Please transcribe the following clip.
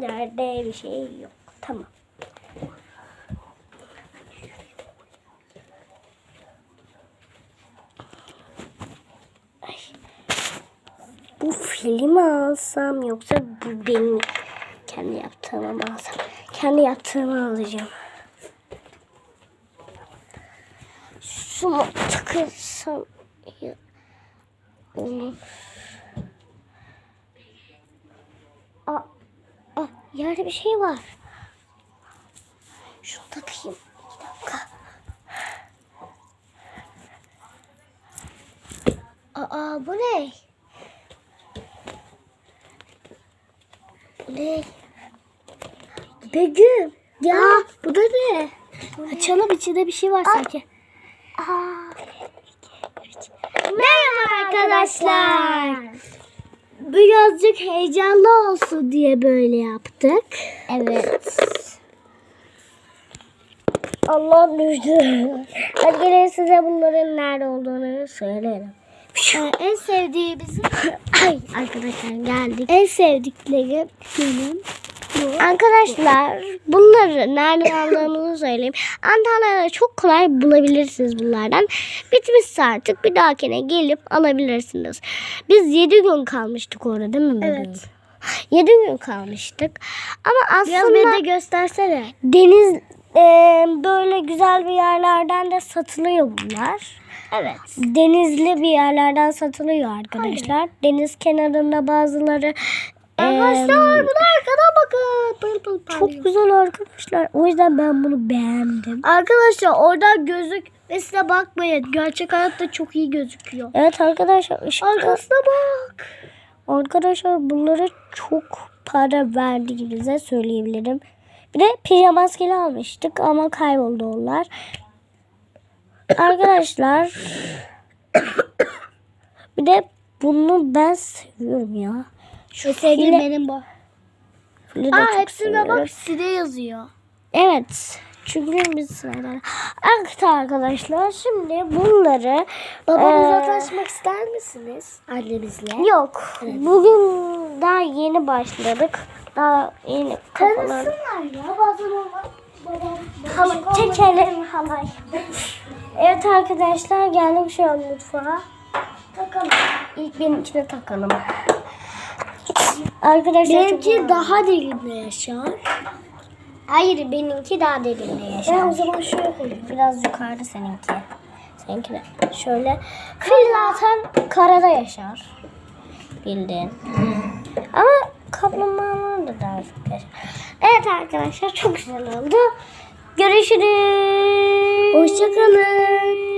Nerede bir şey yok. Tamam. Ay. Bu filmi alsam yoksa bu benim kendi yaptığımı mı alsam? Kendi yaptığımı alacağım. Şunu tıkırsam ya- onu. Aa, aa, yerde bir şey var. Şunu takayım. Bir dakika. Aa bu ne? Bu ne? Begüm. Ya bu da ne? Açalım içinde bir şey var sanki. Aa. Merhaba arkadaşlar. Birazcık heyecanlı olsun diye böyle yaptık. Evet. Allah düştü. Hadi gelin size bunların nerede olduğunu söyleyelim. en sevdiğimiz Ay arkadaşlar geldik. En sevdikleri film bu. Arkadaşlar bunları nereden aldığımızı söyleyeyim. Antalya'da çok kolay bulabilirsiniz bunlardan. Bitmişse artık bir dahakine gelip alabilirsiniz. Biz 7 gün kalmıştık orada değil mi? Evet. 7 gün kalmıştık. Ama aslında Biraz beni de göstersene. deniz e, böyle güzel bir yerlerden de satılıyor bunlar. Evet. Denizli bir yerlerden satılıyor arkadaşlar. Deniz kenarında bazıları Arkadaşlar bu da arkada bakın. Pıl parlıyor. çok güzel arkadaşlar. O yüzden ben bunu beğendim. Arkadaşlar oradan gözük ve size bakmayın. Gerçek hayatta çok iyi gözüküyor. Evet arkadaşlar ışıkta, Arkasına bak. arkadaşlar bunlara çok para verdiğimize söyleyebilirim. Bir de pijama maskeli almıştık ama kayboldu onlar. Arkadaşlar bir de bunu ben seviyorum ya. Şu Sevdiğim fili- benim bu. fili Aa hepsine bak side yazıyor. Evet. Çünkü biz sırayla. Evet arkadaşlar şimdi bunları Babamıza eee, tanışmak ister misiniz? Annemizle. Yok. Bugün daha yeni başladık. Daha yeni kafalar. Tanısınlar ya bazen olmaz. Çekelim halay. Evet arkadaşlar geldik şu an mutfağa. Takalım. İlk benimkine takalım. Arkadaşlar Benimki daha derinde yaşar. Hayır benimki daha derinde yaşar. Ben o zaman şöyle koyayım. Biraz yukarıda seninki. Seninki de şöyle. Fil zaten karada yaşar. Bildiğin. Ama kaplumbağalar da daha çok yaşar. Evet arkadaşlar çok güzel oldu. Görüşürüz. Hoşçakalın.